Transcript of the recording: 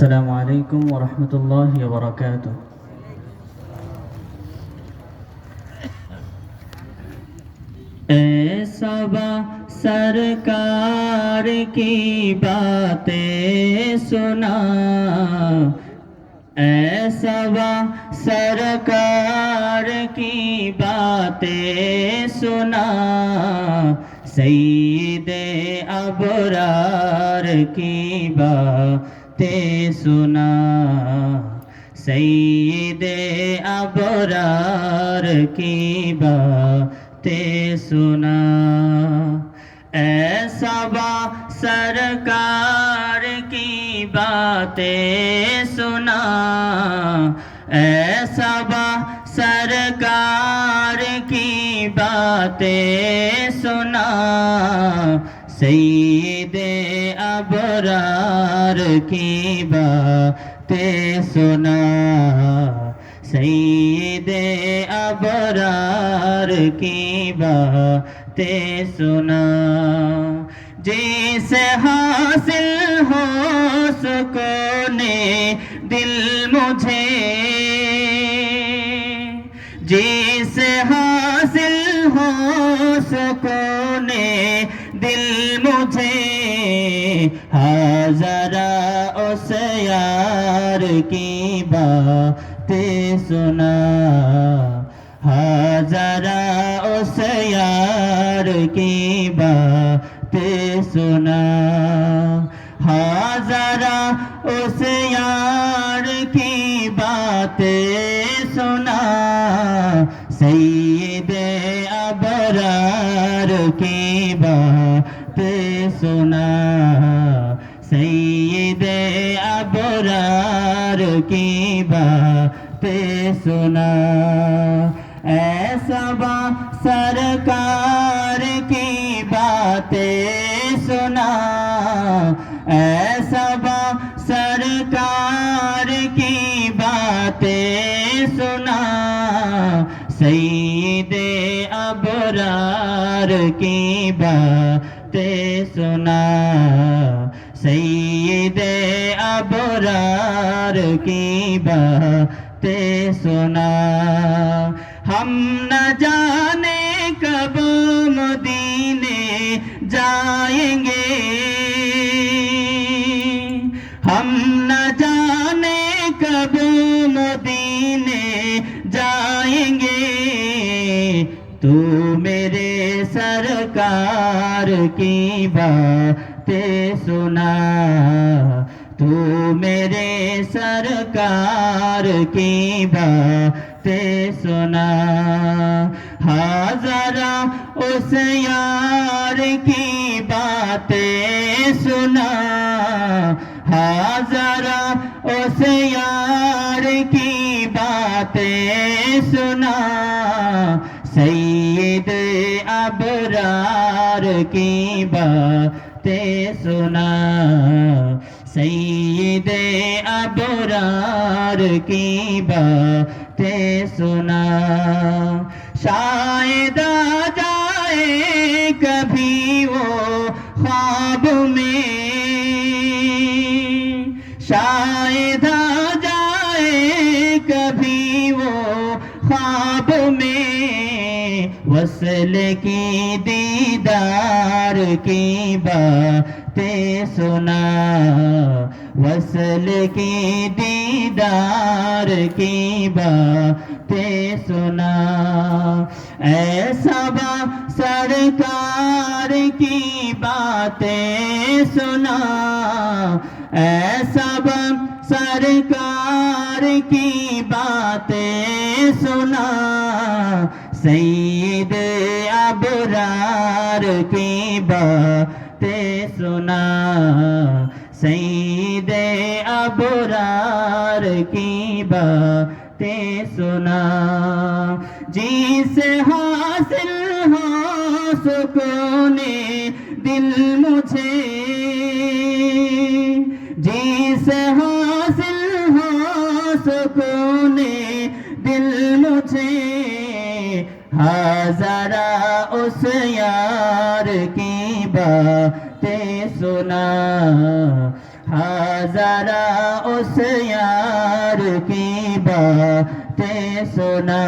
السلام عليكم ورحمة الله وبركاته اے صبا سرکار کی باتیں سنا اے صبا سرکار کی باتیں سنا سید ابرار کی بات बातें सुना सईद अबरार की बातें सुना ऐसा बा सरकार की बातें सुना ऐसा बा सरकार की बातें सुना सईद আবরার কিবা তে সোনা সঈদে আবরার কিবা তে সোনা جیسے حاصل ہو سکون دل مجھے جیسے حاصل ہو سکون دل مجھے ہزارہ اسے یار کی باتیں سنا ہزارہ اسے یار کی باتیں سنا ہزارہ اسے یار کی باتیں سنا سید की बातें सुना सईद अबरार की बातें सुना ऐसा बा सरकार की बातें सुना ऐसा बा सरकार की बातें सुना सईद করার কি বাতে শোনা সৈদে আবরার কি বাতে শোনা হম না জানে কব মদিনে যায়েঙ্গে হম तू मेरे सरकार की बातें सुना। तू मेरे सरकार की बातें सुना। हाजरा उस यार की बातें सुना। हाजरा उस यार की बातें सुना। अबरार की बातें सुना सईद अबरार की बातें सुना शायद आ जाए कभी वो ख्वाब में शायद आ जाए कभी वो ख्वाब में वसल की दीदार की बातें सुना। वसल की दीदार की बातें सुना। ऐसा बा सरकार की बातें सुना। ऐसा बा सरकार की बातें सुना। सईद अबरार की बातें सुना सईद अबरार की बातें सुना जिसे हासिल हो सुकूने दिल मुझे जिसे हासिल हो सुकूने दिल मुझे হাজারা উসয়ার কি বাতে সুনা হাজারা উসয়ার কি বাতে সুনা